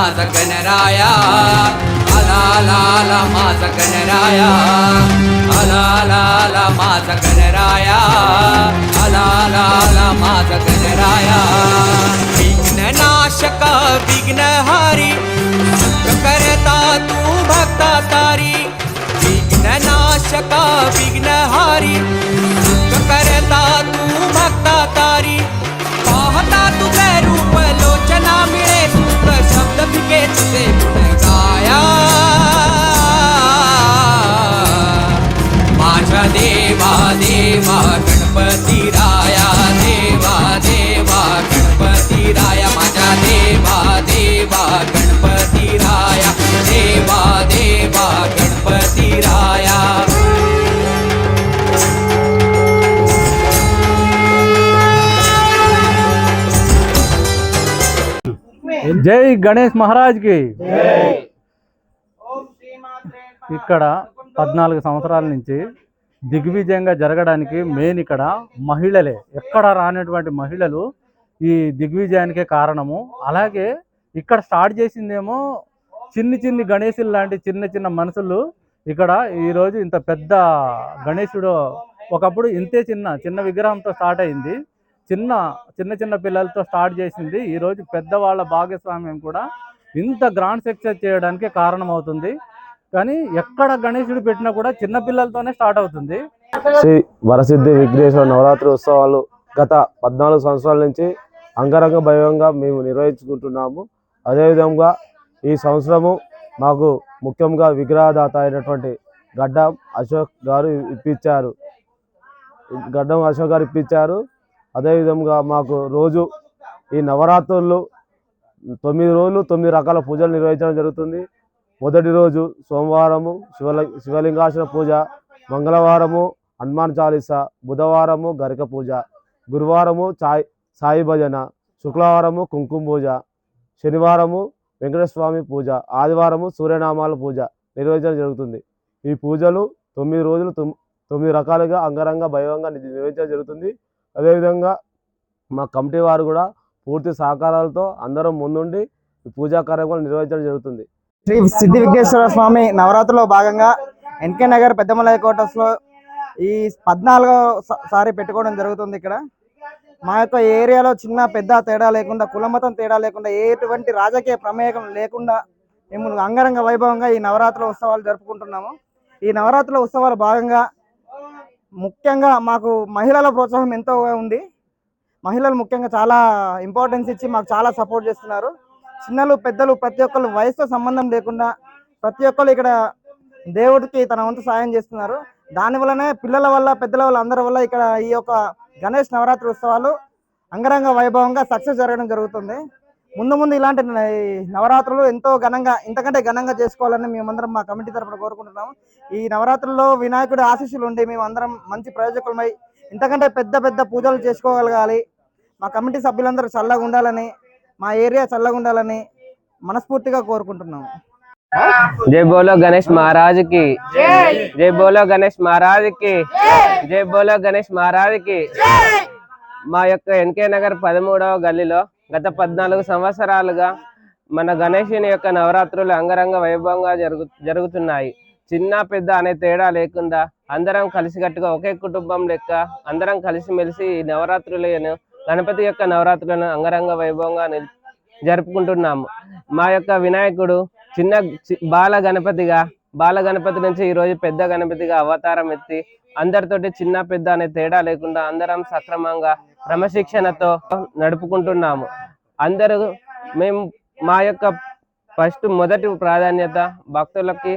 माझा गणराया आला लाला माझा गणराया आला लाला माझा गणराया आला लाला माझा गणराया विघ्न नाशका विघ्नहारी करता तू भक्ताता देवा देवा गणपती राया देवा देवा गणपती राया माझ्या देवा देवा गणपती राया देवा देवा गणपती राया జై గణేష్ మహారాజ్ కి ఇక్కడ పద్నాలుగు సంవత్సరాల నుంచి దిగ్విజయంగా జరగడానికి మెయిన్ ఇక్కడ మహిళలే. ఎక్కడ రానటువంటి మహిళలు ఈ దిగ్విజయానికే కారణము. అలాగే ఇక్కడ స్టార్ట్ చేసిందేమో చిన్ని చిన్ని గణేశులు లాంటి చిన్న చిన్న మనుషులు. ఇక్కడ ఈరోజు ఇంత పెద్ద గణేశుడు ఒకప్పుడు ఇంతే చిన్న చిన్న విగ్రహంతో స్టార్ట్ అయింది. చిన్న చిన్న చిన్న పిల్లలతో స్టార్ట్ చేసింది. ఈరోజు పెద్దవాళ్ళ భాగస్వామ్యం కూడా ఇంత గ్రాండ్ సక్సెస్ చేయడానికి కారణమవుతుంది. కానీ ఎక్కడ గణేశుడు పెట్టినా కూడా చిన్న పిల్లలతోనే స్టార్ట్ అవుతుంది. శ్రీ వరసిద్ధి విఘ్నేశ్వర నవరాత్రి ఉత్సవాలు గత పద్నాలుగు సంవత్సరాల నుంచి అంగరంగ భయంగా మేము నిర్వహించుకుంటున్నాము. అదేవిధంగా ఈ సంవత్సరము మాకు ముఖ్యంగా విగ్రహదాత అయినటువంటి గడ్డం అశోక్ గారు ఇప్పించారు. గడ్డం అశోక్ గారు ఇప్పించారు. అదేవిధంగా మాకు రోజు ఈ నవరాత్రులు తొమ్మిది రోజులు తొమ్మిది రకాల పూజలు నిర్వహించడం జరుగుతుంది. మొదటి రోజు సోమవారము శివలి శివలింగాసన పూజ మంగళవారము హనుమాన్ చాలీస బుధవారము గరిక పూజ గురువారము సాయి సాయి భజన శుక్రవారము కుంకుమ పూజ శనివారము వెంకటస్వామి స్వామి పూజ ఆదివారము సూర్యనామాల పూజ నిర్వహించడం జరుగుతుంది. ఈ పూజలు తొమ్మిది రోజులు తొమ్మిది రకాలుగా అంగరంగ వైభవంగా నిర్వహించడం జరుగుతుంది. అదేవిధంగా మా కమిటీ వారు కూడా పూర్తి సహకారాలతో అందరం ముందుండి ఈ పూజా కార్యక్రమాలు నిర్వహించడం జరుగుతుంది. శ్రీ సిద్ధి విఘ్నేశ్వర స్వామి నవరాత్రిలో భాగంగా ఎన్కే నగర్ పెద్దమలయ్య క్వార్టర్స్లో ఈ పద్నాలుగో సారి పెట్టుకోవడం జరుగుతుంది ఇక్కడ. మా యొక్క ఏరియాలో చిన్న పెద్ద తేడా లేకుండా కులమతం తేడా లేకుండా ఎటువంటి రాజకీయ ప్రమేయం లేకుండా మేము అంగరంగ వైభవంగా ఈ నవరాత్రుల ఉత్సవాలు జరుపుకుంటున్నాము. ఈ నవరాత్రుల ఉత్సవాల భాగంగా ముఖ్యంగా మాకు మహిళల ప్రోత్సాహం ఎంతో ఉంది. మహిళలు ముఖ్యంగా చాలా ఇంపార్టెన్స్ ఇచ్చి మాకు చాలా సపోర్ట్ చేస్తున్నారు. చిన్నలు పెద్దలు ప్రతి ఒక్కరు వయసుతో సంబంధం లేకుండా ప్రతి ఒక్కరు ఇక్కడ దేవుడికి తన వంతు సాయం చేస్తున్నారు. దాని వల్లనే పిల్లల వల్ల పెద్దల వల్ల అందరి వల్ల ఇక్కడ ఈ యొక్క గణేష్ నవరాత్రి ఉత్సవాలు అంగరంగ వైభవంగా సక్సెస్ జరగడం జరుగుతుంది. ముందు ముందు ఇలాంటి నవరాత్రులు ఎంతో ఘనంగా ఇంతకంటే ఘనంగా చేసుకోవాలని మేమందరం మా కమిటీ తరఫున కోరుకుంటున్నాము. ఈ నవరాత్రుల్లో వినాయకుడి ఆశీస్సులు ఉండి మేము అందరం మంచి ప్రయోజకులమై ఇంతకంటే పెద్ద పెద్ద పూజలు చేసుకోగలగాలి. మా కమిటీ సభ్యులందరూ చల్లగా ఉండాలని మా ఏరియా చల్లగా ఉండాలని మనస్ఫూర్తిగా కోరుకుంటున్నాము. జై బోలో గణేష్ మహారాజ్కి జై బోలో గణేష్ మహారాజ్కి జై బోలో గణేష్ మహారాజ్కి మా యొక్క ఎన్కే నగర్ పదమూడవ గల్లీలో గత పద్నాలుగు సంవత్సరాలుగా మన గణేషుని యొక్క నవరాత్రులు అంగరంగ వైభవంగా జరుగు జరుగుతున్నాయి. చిన్న పెద్ద అనే తేడా లేకుండా అందరం కలిసికట్టుగా ఒకే కుటుంబం లెక్క అందరం కలిసిమెలిసి ఈ నవరాత్రులను గణపతి యొక్క నవరాత్రులను అంగరంగ వైభవంగా జరుపుకుంటున్నాము. మా యొక్క వినాయకుడు చిన్న బాల గణపతిగా బాల గణపతి నుంచి ఈ రోజు పెద్ద గణపతిగా అవతారం ఎత్తి అందరితోటి చిన్న పెద్ద అనే తేడా లేకుండా అందరం సక్రమంగా క్రమశిక్షణతో నడుపుకుంటున్నాము. అందరూ మేము మా యొక్క ఫస్ట్ మొదటి ప్రాధాన్యత భక్తులకి